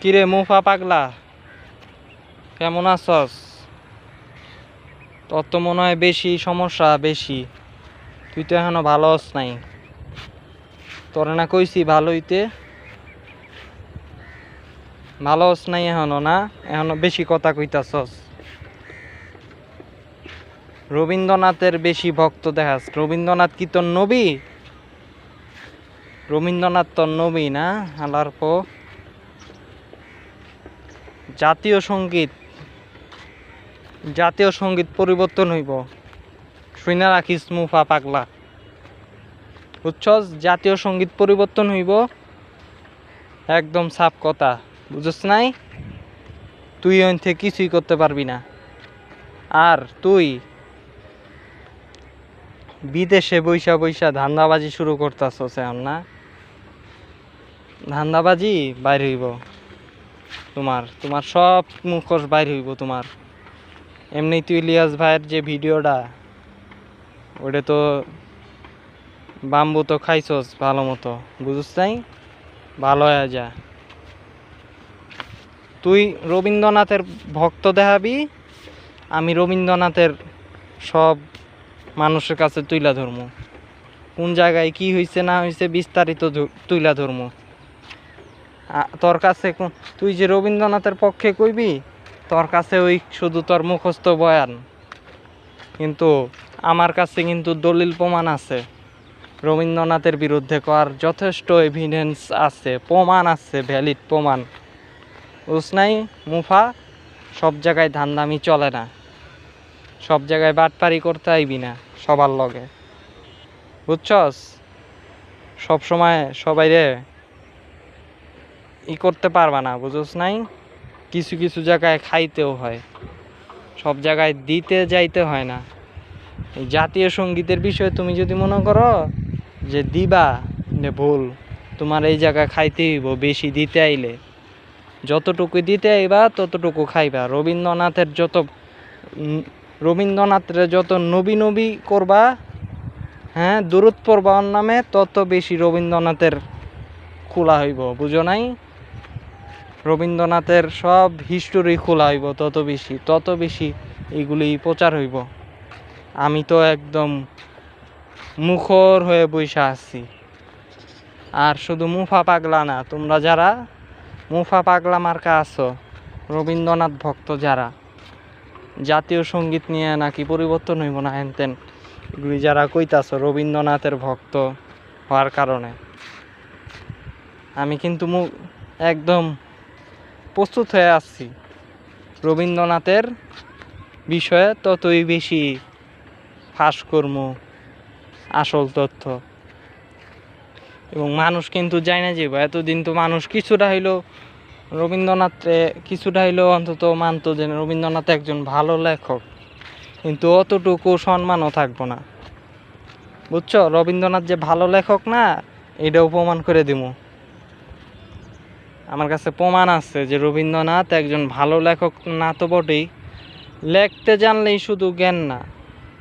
কিরে মুফা পাগলা? কেমন আছস? তোর তো মনে হয় বেশি সমস্যা, বেশি। তুই তো এখনও ভালো হস নাই। তোরে না কইছি ভালো হইতে? ভালো হস নাই এখনও, না? এখনও বেশি কথা কইতাছস। রবীন্দ্রনাথের বেশি ভক্ত দেখাস। রবীন্দ্রনাথ কি তোর নবী? রবীন্দ্রনাথ তোর নবী না? হালার পো জাতীয় সংগীত জাতীয় সংগীত পরিবর্তন হইব। শুইনা রাখিস মুফা পাগলা? বুঝছস? জাতীয় সংগীত পরিবর্তন হইব। একদম সাপ কথা বুঝছ নাই? তুই ওই থেকে কিছুই করতে পারবি না। আর তুই বিদেশে বৈশা বৈশা ধান্দাবাজি শুরু করতেছস এখন, না? ধান্দাবাজি বাইর হইব। তোমার তোমার সব মুখোশ বাইর হইব তোমার। এমনি তুই ইলিয়াস ভাইয়ের যে ভিডিওটা ওটা তো বাম্বু তো খাইছস ভালো মতো বুঝছ নাই? ভালো হয়ে যা। তুই রবীন্দ্রনাথের ভক্ত দেখাবি, আমি রবীন্দ্রনাথের সব মানুষের কাছে তুইলা ধরমু। কোন জায়গায় কি হয়েছে না হয়েছে বিস্তারিত তুইলা ধরমু। তোর কাছে তুই যে রবীন্দ্রনাথের পক্ষে কইবি, তোর কাছে ওই শুধু তোর মুখস্থ বয়ান। কিন্তু আমার কাছে কিন্তু দলিল প্রমাণ আছে। রবীন্দ্রনাথের বিরুদ্ধে করার যথেষ্ট এভিডেন্স আছে, প্রমাণ আছে ভ্যালিড প্রমাণ। বুঝ নাই, মুফা, সব জায়গায় ধান্দামি চলে না। সব জায়গায় বাটপারি করতে আইবি না, সবার লগে। বুঝছস? সব সময় সবাই রে ই করতে পারবা না বুঝছ নাই? কিছু কিছু জায়গায় খাইতেও হয়। সব জায়গায় দিতে যাইতে হয় না। জাতীয় সঙ্গীতের বিষয়ে তুমি যদি মনে করো যে দিবা, যে ভুল, তোমার এই জায়গায় খাইতে হইব, বেশি দিতে আইলে। যতটুকু দিতে আইবা, ততটুকু খাইবা। রবীন্দ্রনাথের যত রবীন্দ্রনাথের যত নবী নবী করবা হ্যাঁ দূরত পড়বা নামে তত বেশি রবীন্দ্রনাথের খোলা হইব, বুঝো নাই? রবীন্দ্রনাথের সব হিস্টোরি খোলা হইব, তত বেশি তত বেশি এগুলি প্রচার হইব। আমি তো একদম মুখর হয়ে বইসা আছি। আর শুধু মুফা পাগলা না, তোমরা যারা মুফা পাগলা মার্কা আছো, রবীন্দ্রনাথ ভক্ত যারা, জাতীয় সংগীত নিয়ে নাকি পরিবর্তন হইব না হেনতেন এগুলি যারা কইতাছ, রবীন্দ্রনাথের ভক্ত হওয়ার কারণে। আমি কিন্তু একদম প্রস্তুত হয়ে আসছি রবীন্দ্রনাথের বিষয়ে ততই বেশি ফাঁসকর্ম আসল তথ্য। এবং মানুষ কিন্তু যায় না যে এতদিন তো মানুষ কিছুটা হইলেও রবীন্দ্রনাথে, কিছুটা হইলেও অন্তত মানতো যে রবীন্দ্রনাথ একজন ভালো লেখক। কিন্তু অতটুকু সম্মানও থাকব না। বুঝছ? রবীন্দ্রনাথ যে ভালো লেখক না, এটা প্রমাণ করে দিমু। আমার কাছে প্রমাণ আছে যে রবীন্দ্রনাথ একজন ভালো লেখক না তো বটেই। লিখতে জানলেই শুধু জ্ঞান না,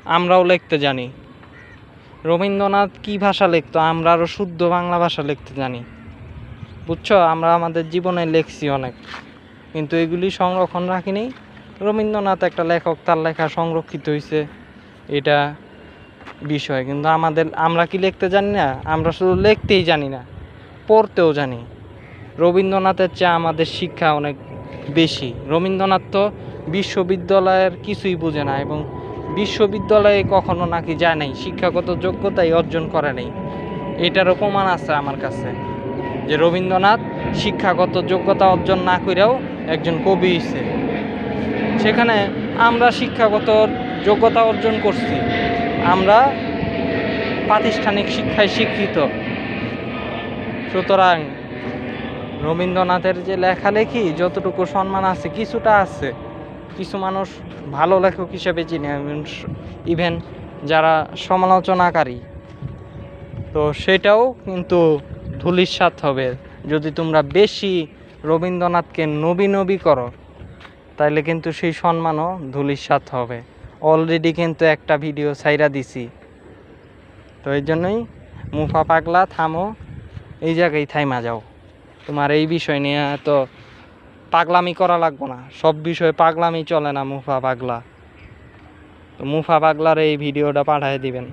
আমরাও লিখতে জানি। রবীন্দ্রনাথ কি ভাষা লিখতো, আমরা আরও শুদ্ধ বাংলা ভাষা লিখতে জানি। বুঝছ? আমরা আমাদের জীবনে লেখছি অনেক। কিন্তু এগুলি সংরক্ষণ রাখিনি। রবীন্দ্রনাথ একটা লেখক, তার লেখা সংরক্ষিত হয়েছে এটা বিষয়। কিন্তু আমাদের, আমরা কি লিখতে জানি না? আমরা শুধু লিখতেই জানি না, পড়তেও জানি। রবীন্দ্রনাথের চেয়ে আমাদের শিক্ষা অনেক বেশি। রবীন্দ্রনাথ তো বিশ্ববিদ্যালয়ের কিছুই বোঝে না এবং বিশ্ববিদ্যালয়ে কখনো নাকি যায় নাই। শিক্ষাগত যোগ্যতাই অর্জন করে নাই। এটারও প্রমাণ আছে আমার কাছে যে রবীন্দ্রনাথ শিক্ষাগত যোগ্যতা অর্জন না করেও একজন কবি হইছে। সেখানে আমরা শিক্ষাগত যোগ্যতা অর্জন করছি। আমরা প্রাতিষ্ঠানিক শিক্ষায় শিক্ষিত। সুতরাং রবীন্দ্রনাথের যে লেখালেখি, যতটুকু সম্মান আছে, কিছুটা আছে। কিছু মানুষ ভালো লেখক হিসেবে চিনে ইভেন যারা সমালোচনাকারী। তো সেটাও কিন্তু ধুলির ধুলিস্বাত হবে। যদি তোমরা বেশি রবীন্দ্রনাথকে নবী নবী করো, তাইলে কিন্তু সেই সম্মানও ধুলির ধুলিস্বাত হবে। অলরেডি কিন্তু একটা ভিডিও সাইরা দিছি। তো এই জন্যই মুফা পাগলা থামো, এই জায়গায় থাইমা যাও। তোমার এই বিষয় নিয়ে এত পাগলামি করা লাগবো না। সব বিষয়ে পাগলামি চলে না মুফা পাগলা। তো মুফা পাগলার এই ভিডিওটা পাঠিয়ে দিবেন।